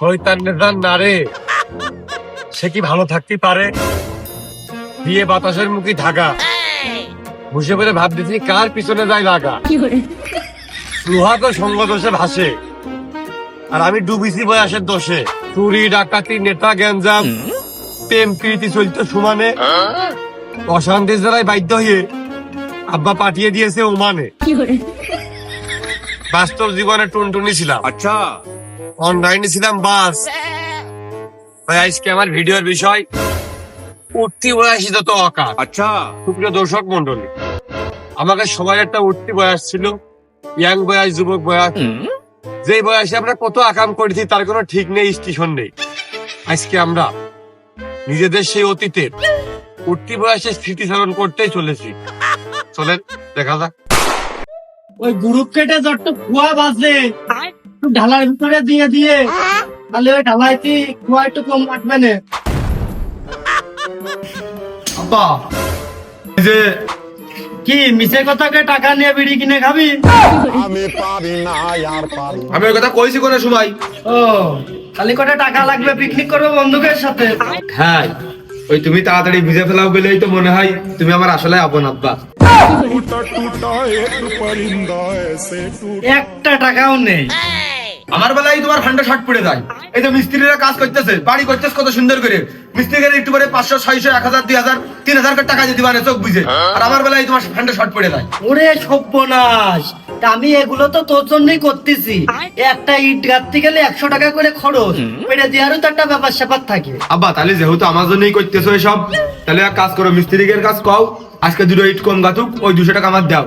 শয়তান নারে। সে কি ভালো থাকতে পারে? দিয়ে বাতাসের মুখে ঢাকা। বুঝে কার পিছনে যায় লাগা। সঙ্গ দোষে ভাসে। আর আমি ডুবিছি বয়সের দোষে। চুরি ডাকাতি নেতা গ্যাঞ্জাম প্রেম প্রীতি চলতে সমানে। অশান্তি দ্বারাই বাধ্য হয়ে আব্বা পাঠিয়ে দিয়েছে ওমানে। বাস্তব জীবনে টুনটুনি ছিলাম। আচ্ছা। অনলাইনে ছিলাম বাস। আজকে আমার ভিডিওর বিষয় উঠতি আচ্ছা। সুপ্রিয় দর্শক মন্ডলী আমাকে সবাই একটা উঠতি বয়স ছিল ইয়াং বয়স যুবক বয়স। যে বয়সে আমরা কত আকাম করেছি তার কোনো ঠিক নেই স্টেশন নেই। আজকে আমরা নিজেদের সেই অতীতের উঠতি বয়সে স্মৃতিচারণ করতেই চলেছি। চলেন দেখা যাক। ওই গ্রুপ কেটে যত কুয়া বাজে ঢালার ভিতরে দিয়ে দিয়ে। তাহলে ওই ঢালাইতে কুয়া একটু কম লাগবে না। আব্বা এই যে কি মিছে কথাকে টাকা নিয়ে বিড়ি কিনে খাবি? আমি পারি না আর পারি আমি ওই কথা কইছি কোন সময় ও খালি কটা টাকা লাগবে পিকনিক করব বন্ধুকের সাথে? হ্যাঁ ওই তুমি তাড়াতাড়ি ভিজে ফেলাও বলেই তো মনে হয় তুমি আমার আসলে আপন আব্বা। একটা টাকাও নেই। আমার বেলায় তোমার পড়ে যায়। এই যে মিস্ত্রিরা কাজ করতেছে বাড়ি কত সুন্দর করে। একটু পাঁচশো ছয়শো এক হাজার দুই হাজার তিন হাজার টাকা চোখ বুঝে। আর আমার বেলায় তোমার পড়ে যায়। ওরে আমি এগুলো তো তোর জন্যই করতেছি। একটা ইট গাঁথতে গেলে একশো টাকা করে খরচ। পেটে দেওয়ারও তো একটা ব্যাপার স্যাপার থাকে। আব্বা তাহলে যেহেতু আমার জন্যই করতেছো এসব তাহলে এক কাজ করো মিস্ত্রিকের কাজ কও। আজকে দুটো ইট কম গাতুক ওই দুশো টাকা আমার দাও।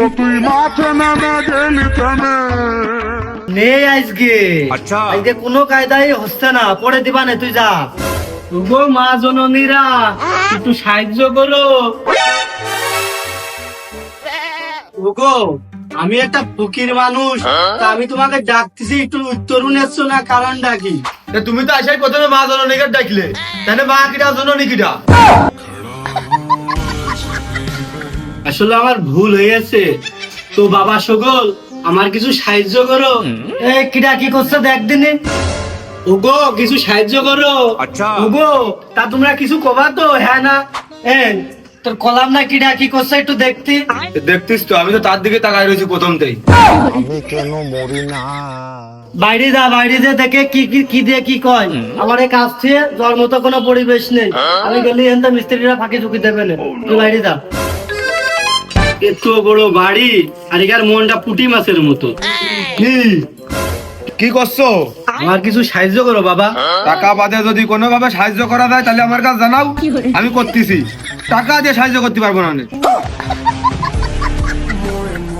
ও তুই মাথা নামে গেলি থেমে নেই আজকে। আচ্ছা। আজকে কোনো কায়দাই হচ্ছে না পরে দিবা না তুই যা। মা জননীরা একটু সাহায্য করো। ওগো আমি একটা ফকির মানুষ তা আমি তোমাকে ডাকতেছি একটু উত্তরুণ এসছো না কারণ ডাকি তা তুমি তো আসাই প্রথমে মা জননীকে ডাকলে। তাহলে মা কিটা জননী কিটা আসলে আমার ভুল হয়েছে। তো বাবা সগল আমার কিছু সাহায্য করো। এই কিরা কি করছ? দেখ দিনে। ওগো কিছু সাহায্য করো। আচ্ছা। ওগো তা তোমরা কিছু কবা তো? হ্যাঁ না? এই তোর কলাম না কি করছ? একটু দেখতি। দেখতিস তো আমি তো তার দিকে তাকাই রয়েছি প্রথমতেই। আমি কেন মরি না? বাইরে যা বাইরে যা দেখে কি কি কি দিয়ে কি কয়। আমার এই কাজ থেকে কোনো পরিবেশ নেই। আমি গেলে এখান মিস্ত্রিরা ফাঁকি ঝুঁকি দেবে না। তুই বাইরে যা। এত বড় বাড়ি আর এখার মনটা পুটি মাছের মতো। কি? কি করছ? আমার কিছু সাহায্য করো বাবা। টাকা বাদে যদি কোনো ভাবে সাহায্য করা যায় তাহলে আমার কাছে জানাও। আমি করতেছি। টাকা দিয়ে সাহায্য করতে পারব না আমি।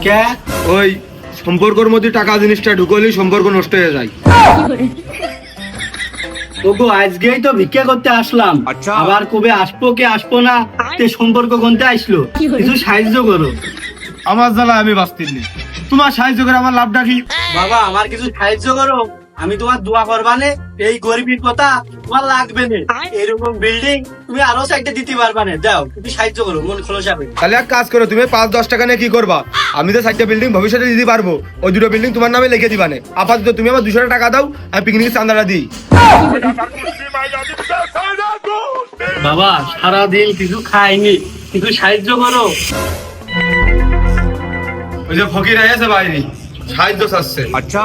কে? ওই সম্পর্কের মধ্যে টাকা জিনিসটা ঢুকলেই সম্পর্ক নষ্ট হয়ে যায়। ওগো আজকেই তো ভিক্ষা করতে আসলাম। আচ্ছা। আবার কবে আসব কে আসব না তে সম্পর্ক গুনতে আসলো। কিছু সাহায্য করো। আমার জ্বালা আমি বাঁচতে তোমার সাহায্য করে আমার লাভটা কি? বাবা আমার কিছু সাহায্য করো। আমি তোমার দোয়া করবানে এই গরিবের কথা তোমার লাগবে না এরকম বিল্ডিং তুমি আরও সাইডে দিতে পারবা না দাও তুমি সাহায্য করো মন খোলস হবে তাহলে এক কাজ করো তুমি পাঁচ দশ টাকা নিয়ে কি করবা? আমি তো চারটা বিল্ডিং ভবিষ্যতে দিতে পারব। ওই দুটো বিল্ডিং তোমার নামে লিখে দিবানে। আপাতত তুমি আমার দুশো টাকা দাও আমি পিকনিক চান্দাটা দিই। বাবা সারা দিন কিছু খাইনি কিছু সাহায্য করো। ওই যে ফকির আছে বাইরে সাহায্য চাচ্ছে। আচ্ছা।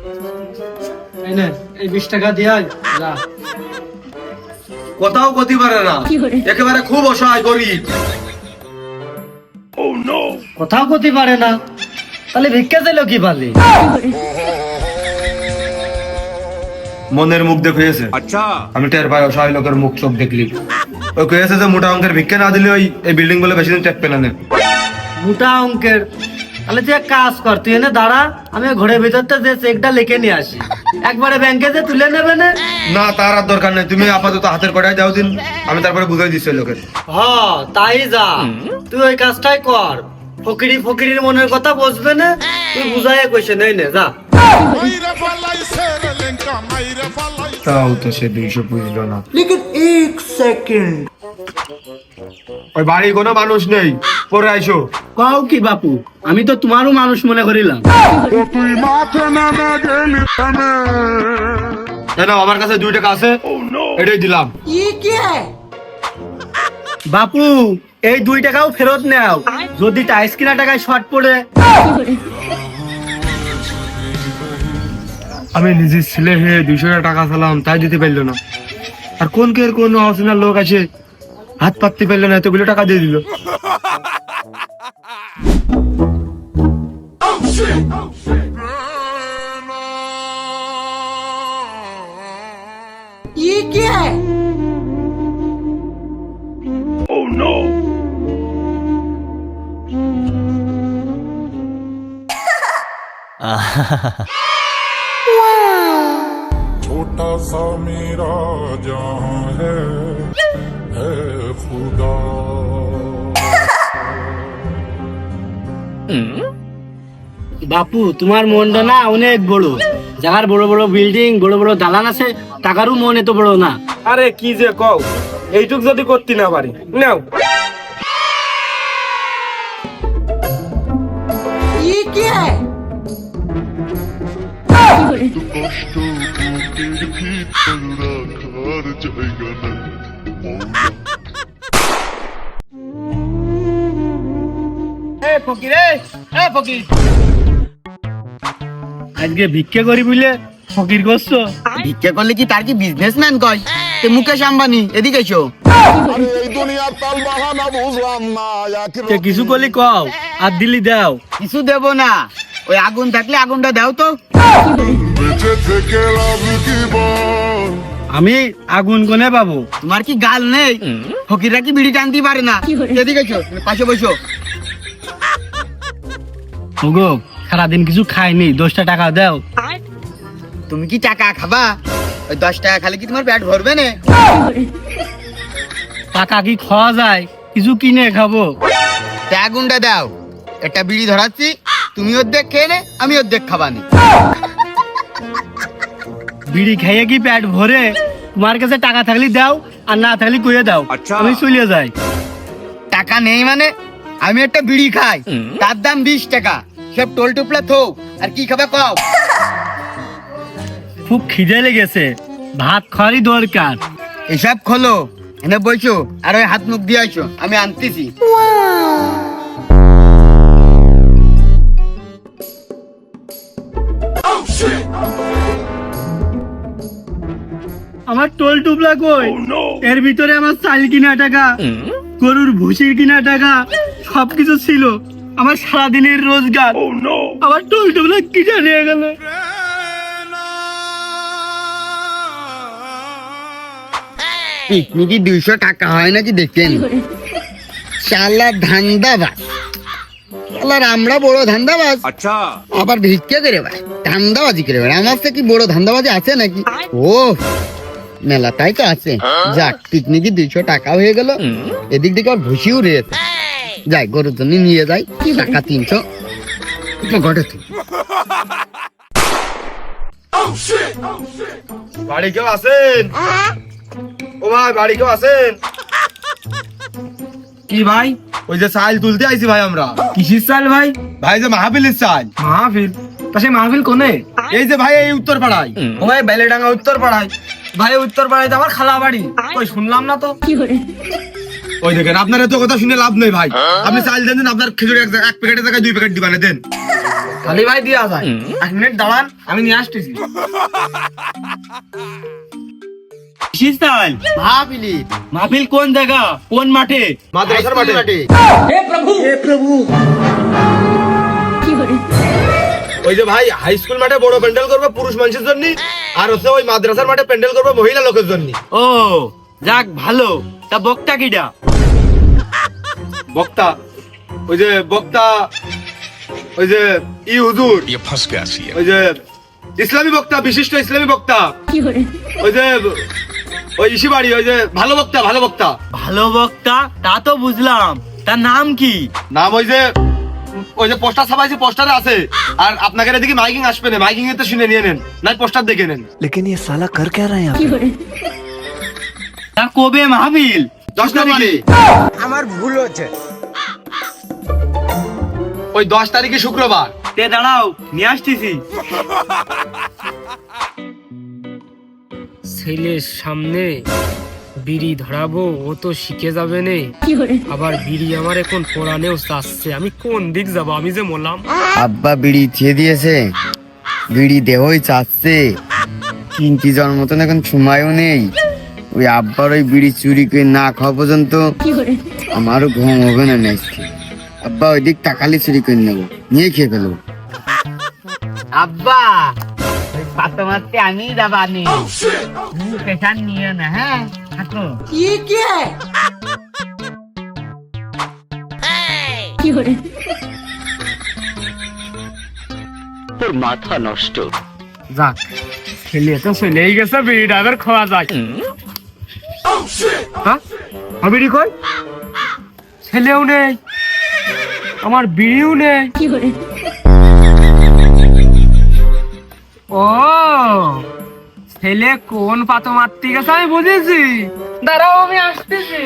এই নে এই বিশ টাকা দিয়ে যা। কোথাও গতি পারে না। একেবারে খুব অসহায় গরিব। কোথাও করতে পারে না। তাহলে ভিক্ষা দিল কি পারলি? মনের মুখ দেখেছে আচ্ছা। আমি টের পাই অসহায় লোকের মুখ চোখ দেখলি। ও কয়েছে যে মোটা অঙ্কের ভিক্ষা না দিলে ওই এই বিল্ডিংগুলো বেশি দিন টেক পেলে না। মোটা অঙ্কের? তাহলে তুই এক কাজ কর তুই এনে দাঁড়া আমি ঘরের ভিতরতে যে চেকটা লিখে নিয়ে আসি। একবারে ব্যাংকে যে তুলে নেবে না? তার আর দরকার নেই। তুমি আপাতত হাতের কটায় দাও দিন। আমি তারপরে বুঝাই দিচ্ছি লোকের। হ তাই যা। তুই ওই কাজটাই কর। ফকিরি ফকিরির মনের কথা বসবে না? তুই বুঝাইয়া কইছে নেই নে যা। তাও তো সে দুইশো পুজো না লিখিত এক সেকেন্ড। ওই বাড়ি কোনো মানুষ নেই। পরে আইসো। কও কি বাপু? আমি তো তোমারও মানুষ মনে করিলাম। তুই মাথে নামে গেলি থেমে না আমার কাছে দুই টাকা আছে। এটাই দিলাম। বাপু এই দুই টাকাও ফেরত নাও। যদি টাইস কিনা টাকায় শর্ট পড়ে। আমি নিজের ছেলে হয়ে দুইশো টাকা চালাম তাই দিতে পারল না। আর কোন কে কোন অচেনা লোক আছে? হাত পাততে পারলো না এতগুলো টাকা দিয়ে দিল छोटा सा मेरा जहां है है বাপু তোমার মনটা না অনেক বড়। যার বড় বড় বিল্ডিং বড় বড় দালান আছে টাকারও মন এত বড় না। আরে কি যে কও? এইটুক যদি করতে না পারি নাও। কষ্ট বুকের ভিতর রাখার জায়গা নাই। আজকে ভিক্ষে করি বুঝলে ফকির করছ? ভিক্ষা করলে কি তার কি বিজনেসম্যান কয়? তে মুকেশ আম্বানি এদিকে এসো। কিছু করলি কও আর দিলি দাও। কিছু দেব না। ওই আগুন থাকলে আগুনটা দাও তো। আমি আগুন কোনে পাবো? তোমার কি গাল নেই? ফকিররা কি বিড়ি টানতে পারে না? এদিকে এসো পাশে বসো। ওগো সারাদিন কিছু খাইনি দশটা টাকা দাও। তুমি কি টাকা খাবা? ওই দশ টাকা খালি কি তোমার পেট ভরবে না? টাকা কি খাওয়া যায়? কিছু কিনে খাব। আগুনটা দাও। একটা বিড়ি ধরাচ্ছি তুমি অর্ধেক খেয়ে নে আমি অর্ধেক খাবানি। বিড়ি খাইয়ে কি পেট ভরে? তোমার কাছে টাকা থাকলে দাও আর না থাকলে কুয়ে দাও। আমি চলে যাই। টাকা নেই মানে আমি একটা বিড়ি খাই। তার দাম বিশ টাকা। সব টোল টুপলা থো আর কি খাবে কও? খুব খিদে লেগেছে। ভাত খাওয়ারই দরকার। এসব খোলো এনে বইছো আর ওই হাত মুখ দিয়ে আইছো আমি আনতেছি। আমার টোল টুপলা কই এর ভিতরে আমার চাল কিনা টাকা গরুর ভুসির কিনা টাকা সবকিছু ছিল। আমার সারাদিনের রোজগার। আমার টোল টুপলা কিনা নিয়ে গেল। পিকনিকে দুইশো টাকা হয় নাকি দেখেন শালা ধান্দাবাজ। শালার আমরা বড় ধান্দাবাজ। আচ্ছা। আবার ভিক্ষা করে ভাই ধান্দাবাজি করে ভাই আমার থেকে কি বড় ধান্দাবাজি আছে নাকি? ও মেলাটাই তো আছে। যাক পিকনিকে দুইশো টাকা হয়ে গেল। এদিক দিকে আর ভুসিও রয়েছে যাই গরুর জন্য নিয়ে যাই। টাকা তিনশো। ঘটে বাড়ি কেউ আছেন? ও ভাই বাড়ি কেউ আছেন? কি ভাই? ওই যে চাল তুলতে আইছি ভাই আমরা। কিসির চাল ভাই? ভাই যে মাহাবিলের চাল। মাহফিল? তা সে মাহফিল কোনে? এই যে ভাই এই উত্তর পাড়ায় ও ভাই বেলেডাঙ্গা উত্তর পাড়ায় ভাই উত্তর পাড়ায় তো আমার খালা বাড়ি ওই শুনলাম না তো। ওই দেখেন আপনার এত কথা শুনে লাভ নেই ভাই। আপনি চাল দেন দেন, আপনার খেজুর এক এক প্যাকেটের জায়গায় দুই প্যাকেট দিবানে দেন। খালি ভাই দিয়া যায়। এক মিনিট দাঁড়ান আমি নিয়ে আসতেছি। কিসির চাল? মাহাবিলি মাহফিল কোন জায়গা? কোন মাঠে? মাদ্রাসার মাঠে। ওই যে ভাই হাই স্কুল মাঠে বড় প্যান্ডেল করবে পুরুষ মানুষের জন্য আর হচ্ছে ওই মাদ্রাসার মাঠে প্যান্ডেল করবে মহিলা লোকের জন্য। ও যাক ভালো। তা বক্তা কিডা? বক্তা ওই যে বক্তা ওই যে ই হুজুর ये फंस गया सी ওই যে ইসলামী বক্তা বিশিষ্ট ইসলামী বক্তা ওই যে ওই ইসি বাড়ি ওই যে ভালো বক্তা ভালো বক্তা ভালো বক্তা তা তো বুঝলাম তার নাম কি নাম ওই যে ওই যে পোস্টার ছাপাইছে পোস্টারে আছে আর আপনাকে এদিকে মাইকিং আসবে না মাইকিং এ তো শুনে নিয়ে নেন নাই পোস্টার দেখে নেন लेकिन ये साला कर क्या रहा है यहाँ पे? তা কবে মাহবিল দশ তারিখে আমার ভুল হচ্ছে। ওই দশ তারিখে শুক্রবার। তে দাঁড়াও নিয়ে আসতেছি। ছেলের সামনে বিড়ি ধরাবো ও তো শিখে যাবে নে। আবার বিড়ি আমার এখন পড়ানেও চাচ্ছে। আমি কোন দিক যাব? আমি যে বললাম আব্বা বিড়ি ছেয়ে দিয়েছে। বিড়ি দেহই চাচ্ছে। কিনতি যাওয়ার মতন এখন সময়ও নেই। ওই আব্বার ওই বিড়ি চুরি করে না খাওয়া পর্যন্ত আমারও ঘুম হবে না নেক্সট আব্বা ওই দিক টাকালি চুরি করে নেব। নিয়ে খেয়ে ফেলব। আব্বা ওই পাতো মারতে আমি দাবানি পেশান নিয়ে না হ্যাঁ? থাকো। যাক ছেলে তো চলেই গেছে বিড়িটা এবার খাওয়া যায় হ্যাঁ? আর বিড়ি কই? ছেলেও নেই আমার বিড়িও নেই ও ছেলে কোন পাতো মারতে গেছে আমি বুঝেছি দাঁড়াও আমি আসতেছি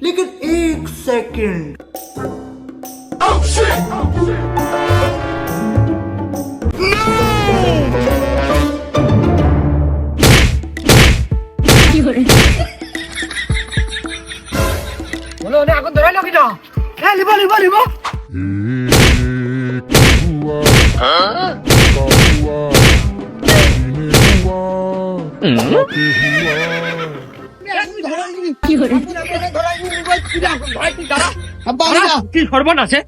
लेकिन एक सेकंड আগুন হ্যাঁ লিবো লিবো লিবো। কি সর্বন আছে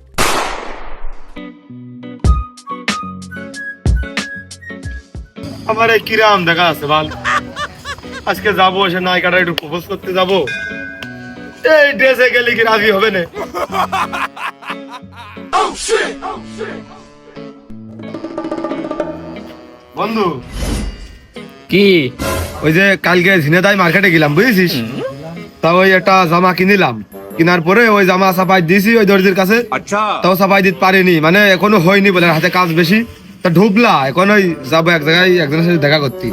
আমার এই কিরাম দেখা আছে ভালো আজকে যাব সে নায়িকাটা একটু প্রপোজ করতে যাব। এই ড্রেসে গেলে কি রাজি হবে না? বন্ধু কি? ওই যে কালকে ঝিনেদাই মার্কেটে গেলাম বুঝেছিস? তা ওই একটা জামা কিনিলাম। কেনার পরে ওই জামা সাপাই দিয়েছি ওই দর্জির কাছে। তাও সাপাই দিতে পারিনি মানে এখনও হয়নি বলে হাতে কাজ বেশি। তা ঢুকলা এখন ওই যাব এক জায়গায় একজনের সাথে দেখা করতে।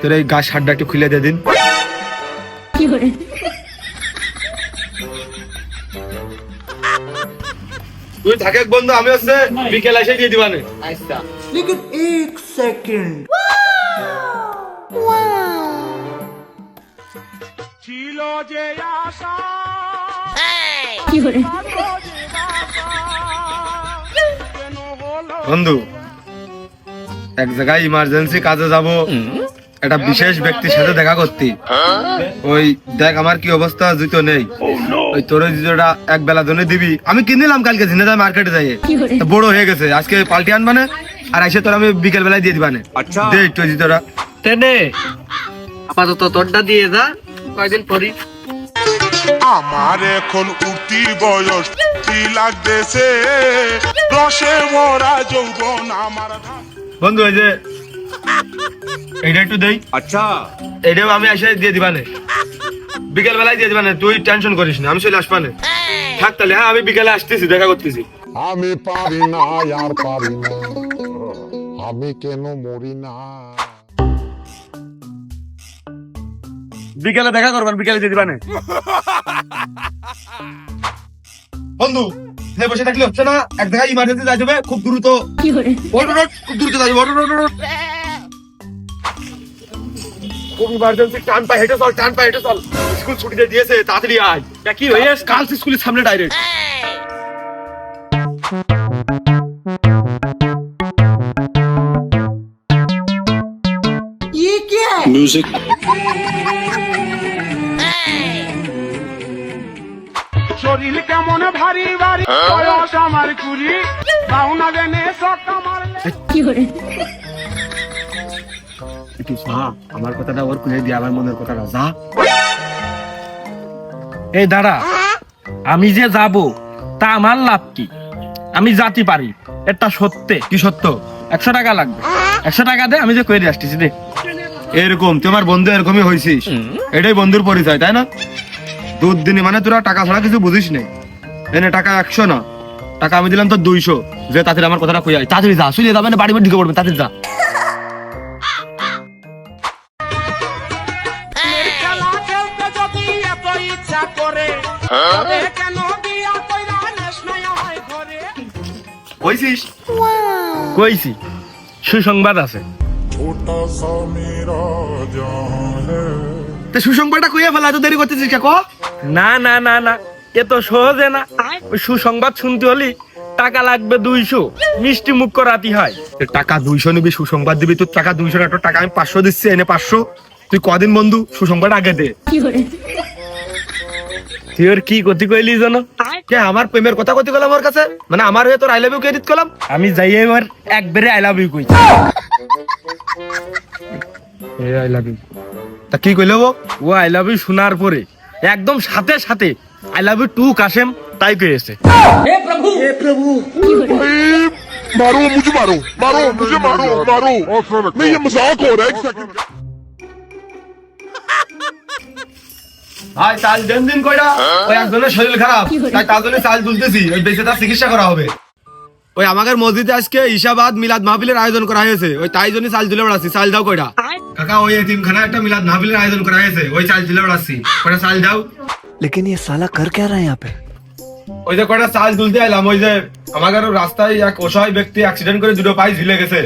তোর এই গা শার্টটা একটু খুলে দিয়ে দিন। তুই থাকে বন্ধু আমি হচ্ছে বিকেল এসে দিয়ে দিবানে। আচ্ছা। ছিল যে বন্ধু এক জায়গায় ইমার্জেন্সি কাজে যাব। একটা বিশেষ ব্যক্তির সাথে দেখা করতে। ওই দেখ আমার কি অবস্থা জুতো নেই। ওই তোর ওই জুতোটা এক বেলা জন্য দিবি। আমি কিনলাম কালকে ঝিনেদা মার্কেটে যাই বড় হয়ে গেছে আজকে পাল্টি আনবানে আর এসে তোর আমি বিকেল বেলায় দিয়ে দিবানে দে একটু জুতোটা। তেনে আপাতত তোরটা দিয়ে যা কয়দিন পরই। আমার এখন উঠতি বয়স কি লাগতেছে? রসে ভরা যৌবন আমার বন্ধু ওই যে এইটা একটু দেই। আচ্ছা। এইটাও আমি এসে দিয়ে দিবানে। বিকেল বেলায় দিয়ে দিবানে তুই টেনশন করিস না আমি চলে আসবানে। থাক তাহলে হ্যাঁ আমি বিকেলে আসতেছি দেখা করতেছি। আমি পারি না আর পারি না আমি কেন মরি না? বিকেলে দেখা করবেন বিকেলে দিয়ে দিবানে। বন্ধু এখানে বসে থাকলে হচ্ছে না এক জায়গায় ইমার্জেন্সি যাই যাবে খুব দ্রুত। খুব দ্রুত যাই ওট। খুব ইমার্জেন্সি টান পাই হেঁটে চল টান পাই হেঁটে চল। স্কুল ছুটিতে দিয়েছে তাড়াতাড়ি আয়। দেখি কি হয়ে কাল স্কুলের সামনে ডাইরেক্ট Music. শরীর কেমন ভারী ভারী হ্যাঁ? বয়স আমার কুড়ি। ভাওনা জেনে সকামার কি করে একটু যা আমার কথাটা ওর খুলে দিয়ে, আমার মনের কথাটা যা। এই দাঁড়া, আমি যে যাব, তা আমার লাভ কি? আমি জাতি পারি, এটা সত্যি। কি সত্য? একশো টাকা লাগবে। একশো টাকা দে, আমি যে কইরে আসতেছি, দে। এরকম তোমার বন্ধু, এরকমই হয়েছিস এটাই বন্ধুর পরিচয়, তাই না? দুধ দিনে মানে তোরা টাকা ছাড়া কিছু বুঝিস নেই এনে টাকা একশো না। টাকা আমি দিলাম তো দুইশো। যে তাড়াতাড়ি আমার কথাটা কই যায় তাড়াতাড়ি যা শুনে যাবে না বাড়ি বাড়ি ঢুকে পড়বে, তাড়াতাড়ি যা। কইছিস? কইছি। সুসংবাদ আছে। সুসংবাদটা কইয়া ফেলা দেরি করতেছিস না না না না এ তো সহজে না। ওই সুসংবাদ শুনতে হলি টাকা লাগবে দুইশো মিষ্টি মুখ করাতি হয়। টাকা দুইশো নিবি সুসংবাদ দিবি তোর টাকা দুইশো টাকা আমি পাঁচশো দিচ্ছি এনে পাঁচশো। তুই কদিন বন্ধু সুসংবাদ আগে দে। তুই ওর কি গতি কইলি জানো কে আমার প্রেমের কথা কতি গেলাম আমার কাছে মানে আমার হয়ে তোর আই লাভ ইউ ক্রেডিট করলাম আমি যাই এবার একবারে আই লাভ ইউ কই আই লাভ ইউ তা কি কইলে ও ও আই লাভ ইউ শোনার পরে একদম সাথে সাথে I love you to Kashem তাই কয়েছে मारो मुझे मारो मारो मुझे मारो मारो नहीं ये मजाक हो रहा है एक सेकंड ভাই চাল দেন দিন কয়টা ওই একজনের শরীর খারাপ তাই তার জন্য চাল তুলতেছি ওই বেঁচে তার চিকিৎসা করা হবে ওই আমাদের মসজিদে আজকে ঈশাবাদ মিলাদ মাহফিলের আয়োজন করা হয়েছে ওই তাই জন্য চাল তুলে বেড়াচ্ছি চাল দাও কয়টা কাকা ওই এতিমখানা একটা মিলাদ মাহফিলের আয়োজন করা হয়েছে ওই চাল তুলে বেড়াচ্ছি কয়টা চাল দাও लेकिन ये साला कर क्या रहा है यहाँ पे ওই যে কয়টা চাল তুলতে এলাম ওই যে আমাদের রাস্তায় এক অসহায় ব্যক্তি অ্যাক্সিডেন্ট করে দুটো পায়ে ঝুলে গেছে।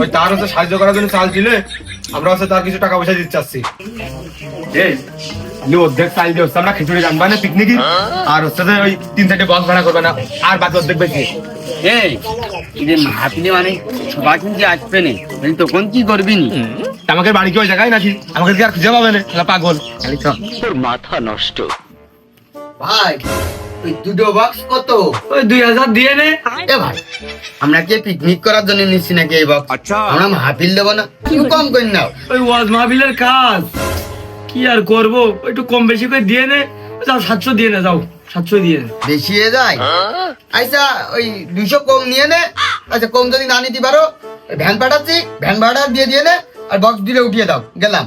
ওই তার হচ্ছে সাহায্য করার জন্য চাল দিলে আমরা হচ্ছে তার কিছু টাকা পয়সা দিতে চাচ্ছি। অর্ধেক চাল দিয়ে হচ্ছে আমরা খিচুড়ি রান্না না পিকনিকি আর হচ্ছে যে ওই তিন চারটে বক্স ভাড়া করবে না আর বাকি অর্ধেক বেশি এই মাহাপিলে মানে সবাই কিন্তু আসবে না। মানে তখন কি করবি নি? আমাকে বাড়ি কি ওই জায়গায় নাকি? আমাকে কি আর খুঁজে পাবে না? পাগল। খালি চল ভাই ওই দুটো বক্স কত? ওই দুই হাজার দিয়ে নে। এ ভাই আমরা কি পিকনিক করার জন্য নিচ্ছি নাকি এই বক্স আচ্ছা। আমরা মাহফিল দেবো না? একটু কম করি নাও। ওই ওয়াজ মাহফিলের কাজ। কি আর করব? একটু কম বেশি করে দিয়ে নে। যাও সাতশো দিয়ে নে যাও। সাতশো দিয়ে নে। বেশি হয়ে যায়? আচ্ছা ওই দুশো কম নিয়ে নে। আচ্ছা কম যদি না নিতে পারো ভ্যান পাঠাচ্ছি ভ্যান ভাড়া দিয়ে দিয়ে নে আর বক্স দিলে উঠিয়ে দাও। গেলাম।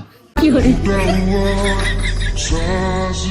साज